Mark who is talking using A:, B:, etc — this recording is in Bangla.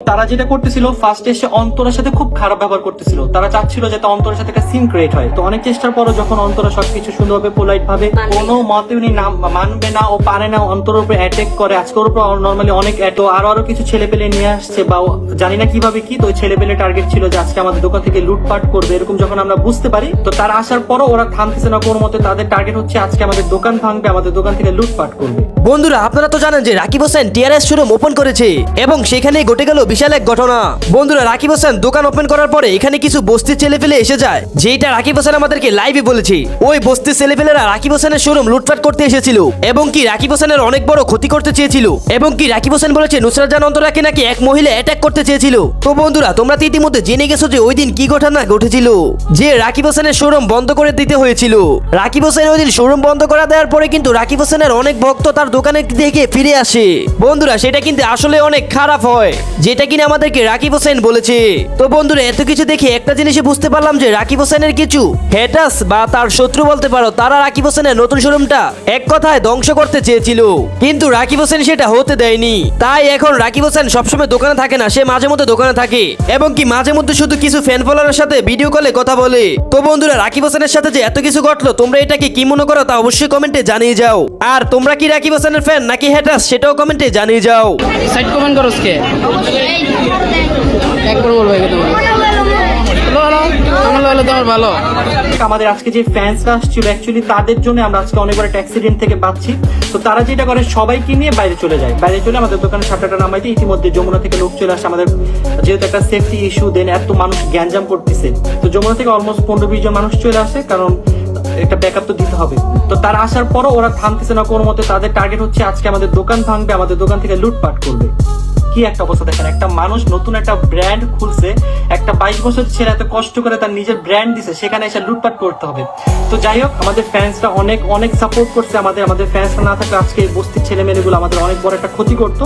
A: তারা যেটা করতেছিল ফার্স্ট এসে অন্তরের সাথে খুব খারাপ ব্যবহার করতেছিল। তারা চাচ্ছিল যাতে অন্তরের সাথে একটা সিন ক্রিয়েট হয়। তো অনেক চেষ্টার পরও যখন অন্তরা সবকিছু সুন্দরভাবে পোলাইট ভাবে কোনো মতে উনি নাম মানবে না ও পারে না অন্তরের উপরে অ্যাটাক করে। আজকে ওর উপর নর্মালি অনেক অ্যাটো আরও আরও কিছু ছেলে পেলে নিয়ে আসছে বা জানি না কীভাবে কি তো ওই ছেলে পেলে টার্গেট ছিল যে আজকে আমাদের দোকান থেকে লুটপাট করবে এরকম যখন আমরা বুঝতে পারি। তো তারা আসার পরও ওরা থামতেছে না কোনো মতে তাদের টার্গেট হচ্ছে আজকে আমাদের দোকান ভাঙবে আমাদের দোকান থেকে লুটপাট করবে।
B: বন্ধুরা আপনারা তো জানেন যে Rakib Hossain TRS showroom open করেছে এবং সেখানে ঘটে গেল বিশাল এক ঘটনা। বন্ধুরা, রাকিব হোসেন দোকান ওপেন করার পরে এখানে কিছু বস্তির ছেলে ফেলে এসে যায়। যেটা রাকিব হোসেন আমাদেরকে লাইভে বলেছে। ওই বস্তির ছেলে ফেলেরা রাকিব হোসেনের শোরুম লুটপাট করতে এসেছিল এবং কি রাকিব হোসেনের অনেক বড় ক্ষতি করতে চেয়েছিল। এবং কি রাকিব হোসেন বলেছে নুসরাত জান অন্তরাকে নাকি এক মহিলা অ্যাটাক করতে চেয়েছিল। তো বন্ধুরা, তোমরা তো ইতিমধ্যে জেনে গেছো যে ওই দিন কি ঘটনা ঘটেছিল। যে রাকিব হোসেনের শোরুম বন্ধ করে দিতে হয়েছিল। রাকিব হোসেন ওই দিন শোরুম বন্ধ করা দেওয়ার পরে কিন্তু রাকিব হোসেনের অনেক ভক্ত তার দোকানে থেকে ফিরে আসে। বন্ধুরা, সেটা কিন্তু আসলে অনেক খারাপ হয়। যেটা কিনা আমাদেরকে রাকিব হোসেন বলেছে। তো বন্ধুরা, এত কিছু দেখে একটা জিনিসই বুঝতে পারলাম যে রাকিব হোসেনের কিছু হেটাস বা তার শত্রু বলতে পারো, তারা রাকিব হোসেনের নতুন শোরুমটা এক কথায় ধ্বংস করতে চেয়েছিল। কিন্তু রাকিব হোসেন সেটা হতে দেয়নি। তাই এখন রাকিব হোসেন সবসময় দোকানে থাকে না, সে মাঝে মধ্যে দোকানে থাকে। এবং কি মাঝে মধ্যে শুধু কিছু ফ্যান ফলোয়ারের সাথে ভিডিও কলে কথা বলে। তো বন্ধুরা, রাকিব হোসেনের সাথে যে এত কিছু ঘটলো, তোমরা এটাকে কি মনে করো তা অবশ্যই কমেন্টে জানিয়ে যাও। আর তোমরা কি রাকিব হোসেনের ফ্যান নাকি হেটাস সেটাও কমেন্টে জানিয়ে যাও।
C: সাইড কমেন্ট করো
A: আমাদের আজকে যে ফ্যান্সরা আসছিল অ্যাকচুয়ালি তাদের জন্য আমরা আজকে অনেকবার একটা অ্যাক্সিডেন্ট থেকে বাঁচছি। তো তারা যেটা করে, সবাইকে নিয়ে বাইরে চলে যায়। বাইরে চলে আমাদের দোকানে সাতটা নামাই ইতিমধ্যে যমুনা থেকে লোক চলে আসে আমাদের। যেহেতু একটা সেফটি ইস্যু দেন এত মানুষ গ্যাঞ্জাম করতেছে। তো যমুনা থেকে অলমোস্ট পনেরো বিশ জন মানুষ চলে আসে, কারণ একটা ব্যাকআপ তো দিতে হবে। তো তারা আসার পরও ওরা থামতেছে না কোনো মতে। তাদের টার্গেট হচ্ছে আজকে আমাদের দোকান ভাঙবে, আমাদের দোকান থেকে লুটপাট করবে। কি একটা অবস্থা দেখেন, একটা মানুষ নতুন একটা ব্র্যান্ড খুলছে, একটা বাইশ বছর ছেলে এত কষ্ট করে তার নিজের ব্র্যান্ড দিছে, সেখানে এসে লুটপাট করতে হবে। তো যাই হোক, আমাদের ফ্যান্সরা অনেক অনেক সাপোর্ট করছে আমাদের আমাদের ফ্যান্সরা না থাকলে আজকে এই বস্তির ছেলে মেয়েগুলো আমাদের অনেক বড় একটা ক্ষতি করতো।